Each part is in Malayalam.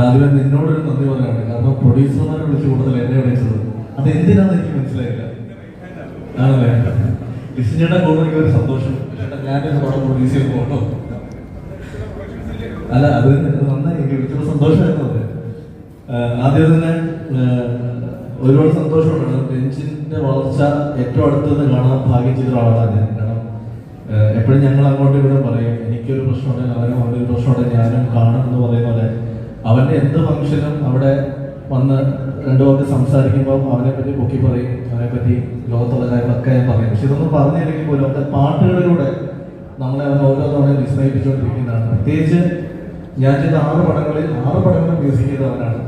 ആദ്യമേ നിന്നോടൊരു നന്ദി പറയാണ് കാരണം പ്രൊഡ്യൂസർമാരെ വിളിച്ചു കൂടുതൽ എന്നെ വിളിച്ചത്. അത് എന്തിനാന്ന് എനിക്ക് മനസ്സിലായില്ല. ആണല്ലേ? ലിസിനേട്ട കൂടുതൽ ഒരു സന്തോഷം. ഞാനൊരു പടം പ്രൊഡ്യൂസ് ചെയ്ത് അല്ല അത് നന്നായി. എനിക്ക് വിളിച്ചപ്പോൾ സന്തോഷമായിരുന്നു അത്. ആദ്യം തന്നെ ഒരുപാട് സന്തോഷമുണ്ട്. ബെഞ്ചിന്റെ വളർച്ച ഏറ്റവും അടുത്തുനിന്ന് കാണാൻ ഭാഗ്യം ചെയ്ത ഒരാളാണ് ഞാൻ. കാരണം എപ്പോഴും ഞങ്ങൾ അങ്ങോട്ടും ഇവിടെ പറയും എനിക്കൊരു പ്രശ്നമുണ്ടെങ്കിൽ അവനും അവനൊരു പ്രശ്നമുണ്ടെങ്കിൽ ഞാനും കാണും എന്ന് പറയുന്ന പോലെ. അവന്റെ എന്ത് ഫംഗ്ഷനും അവിടെ വന്ന് രണ്ടു പേർക്ക് സംസാരിക്കുമ്പോൾ അവനെ പറ്റി പൊക്കി പറയും അവനെ പറ്റി ലോകത്തുള്ള കാര്യങ്ങളൊക്കെ ഞാൻ പറയും. പക്ഷെ ഇതൊന്നും പറഞ്ഞില്ലെങ്കിൽ പോലും അവന്റെ പാട്ടുകളിലൂടെ നമ്മളെ അവൻ ഓരോ തവണയും വിസ്മയിപ്പിച്ചുകൊണ്ടിരിക്കുന്നതാണ്. പ്രത്യേകിച്ച് ഞാൻ ചെയ്ത ആറ് പടങ്ങളിൽ ആറ് പടങ്ങളും മ്യൂസിക് ചെയ്തവനാണ്.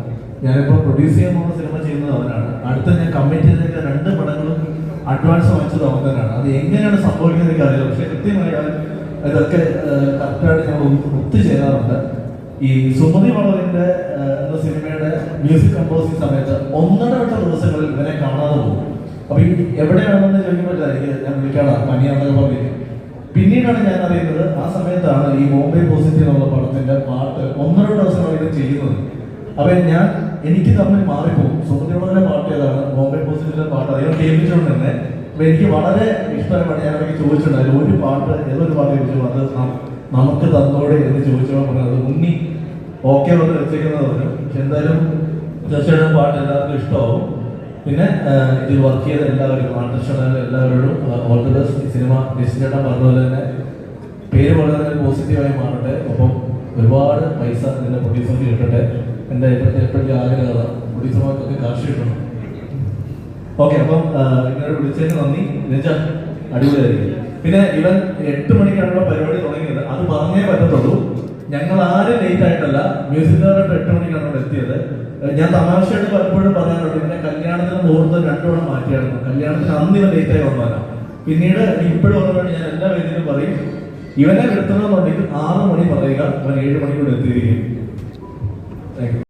ഞാനിപ്പോൾ പ്രൊഡ്യൂസ് ചെയ്യാൻ പോകുന്ന സിനിമ ചെയ്യുന്നത് അവനാണ്. അടുത്ത ഞാൻ കമ്മിറ്റ് ചെയ്തേക്ക രണ്ട് പടങ്ങളും അഡ്വാൻസ് വാങ്ങിച്ചത് അവൻ തന്നെയാണ്. അത് എങ്ങനെയാണ് സംഭവിക്കുന്നത് എനിക്കറിയില്ല. പക്ഷെ കൃത്യമായി ഇതൊക്കെ കറക്റ്റായിട്ട് ഞങ്ങൾ ഒത്തുചേരാറുണ്ട്. ഈ സുമതി വളവിന്റെ എന്ന സിനിമയുടെ മ്യൂസിക് കമ്പോസിംഗ് സമയത്ത് ഒന്നര വട്ട ദിവസങ്ങളിൽ ഇവനെ കാണാതെ പോകും. അപ്പൊ ഈ എവിടെയാണെന്ന് ചോദിക്കുമ്പോഴായിരിക്കും ഞാൻ വിളിക്കാടാ പനിയാണെന്നൊക്കെ പറഞ്ഞു പിന്നീടാണ് ഞാൻ അറിയുന്നത് ആ സമയത്താണ് ഈ ബോംബെ പോസിറ്റീവ് എന്നുള്ള പടത്തിന്റെ പാട്ട് ഒന്നര ദിവസമാണ് ചെയ്യുന്നത്. അപ്പൊ ഞാൻ എനിക്ക് തമ്മിൽ മാറിപ്പോകും. സുമതിയുടെ പാട്ട് ഏതാണ്? ബോംബെ പോസിറ്റീവിലെ പാട്ട് അദ്ദേഹം കേൾപ്പിച്ചുകൊണ്ട് തന്നെ അപ്പൊ എനിക്ക് വളരെ ഇഷ്ടമാണ് ഞാൻ അവർക്ക് ചോദിച്ചിട്ടുണ്ടായിരുന്നു ഒരു പാട്ട് ഏതൊരു പാട്ട് ചോദിച്ചു അത് നമുക്ക് തന്നോടെ എന്ന് ചോദിച്ചപ്പോൾ പറഞ്ഞത്. ഉണ്ണി ഓക്കെ വന്ന് വെച്ചിരിക്കുന്നത് പക്ഷെ എന്തായാലും തീർച്ചയായിട്ടും പാട്ട് എല്ലാവർക്കും ഇഷ്ടമാവും. പിന്നെ ഇത് വർക്ക് ചെയ്ത എല്ലാവരും ആർട്ടിസ്റ്റുകളും എല്ലാവരോടും ഓൾ ദി ബെസ്റ്റ് സിനിമ ഡിസിനേട്ടൻ പറഞ്ഞ പോലെ തന്നെ പേര് വളരെ പോസിറ്റീവായി മാറട്ടെ. ഒപ്പം ഒരുപാട് പൈസ ഇതിന്റെ പ്രൊഡ്യൂസർക്ക് കിട്ടട്ടെ. എന്റെ ഇപ്പോഴത്തെ എപ്പോഴും ആഗ്രഹമാണ് പ്രൊഡ്യൂസർമാർക്കൊക്കെ കാശ് കിട്ടണം. ഓക്കെ അപ്പം ഇങ്ങനെ വിളിച്ചതിന് നന്ദി. നിജ അടിപൊളിയായിരിക്കും. പിന്നെ ഇവൻ എട്ട് മണിക്കാണുള്ള പരിപാടി തുടങ്ങിയത്. അത് പറഞ്ഞേ പറ്റത്തുള്ളൂ. ഞങ്ങൾ ആരും ലേറ്റ് ആയിട്ടല്ല മ്യൂസിക് ഡയറക്ടർ എട്ട് മണിക്കാണ് അവിടെ എത്തിയത്. ഞാൻ തമാശയായിട്ട് പലപ്പോഴും പറയാറുണ്ട് പിന്നെ കല്യാണത്തിന് മുഹൂർത്തം രണ്ടു തവണ മാറ്റിയായിരുന്നു. കല്യാണത്തിന് അന്ന് ഇവൻ ലേറ്റ് ആയി വന്നാലാണ് പിന്നീട് ഇപ്പോഴും വന്നതുകൊണ്ട് ഞാൻ എല്ലാ വേദിയിലും പറയും ഇവനെ നിർത്തണമെന്നുണ്ടെങ്കിൽ ആറ് മണി പറയുക അവൻ ഏഴ് മണിക്കൂടെ യു